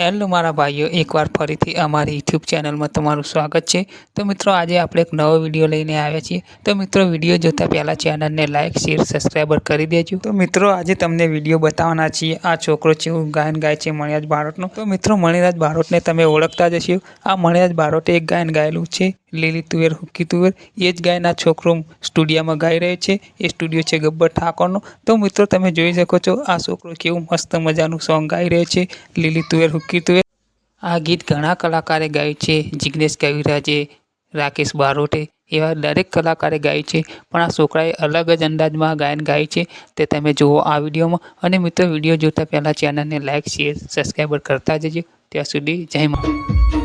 Hello મારા ભાઈઓ, એકવાર ફરીથી અમારી યુટ્યુબ ચેનલમાં તમારું સ્વાગત છે. તો મિત્રો, આજે આપણે એક નવો વીડિયો લઈને આવ્યા છીએ. તો મિત્રો, વીડિયો જોતાં પહેલાં ચેનલને લાઇક શેર સબસ્ક્રાઈબર કરી દેજો. તો મિત્રો, આજે તમને વીડિયો બતાવવાના છીએ. આ છોકરો છે હું ગાયન ગાય છે મણિરાજ બારોટનું. તો મિત્રો, મણિરાજ બારોટને તમે ઓળખતા જ હશો. આ મણિરાજ બારોટે એક ગાયન ગાયેલું છે. લીલી તુવેર હુકી તુવેર, એ જ ગાયના છોકરો સ્ટુડિયોમાં ગાઈ રહ્યો છે. એ સ્ટુડિયો છે ગબ્બર ઠાકોરનો. તો મિત્રો, તમે જોઈ શકો છો, આ છોકરો કેવું મસ્ત મજાનું સોંગ ગાઈ રહ્યો છે. લીલી તુવેર હુકી તુવેર. આ ગીત ઘણા કલાકારે ગાયું છે. જિગ્નેશ કવિરાજે, રાકેશ બારોટે એવા દરેક કલાકારે ગાયું છે. પણ આ છોકરાએ અલગ જ અંદાજમાં ગાયન ગાય છે. તે તમે જુઓ આ વિડીયોમાં. અને મિત્રો, વીડિયો જોતા પહેલાં ચેનલને લાઇક શેર સબસ્ક્રાઈબર કરતા જજો. ત્યાં સુધી જય મા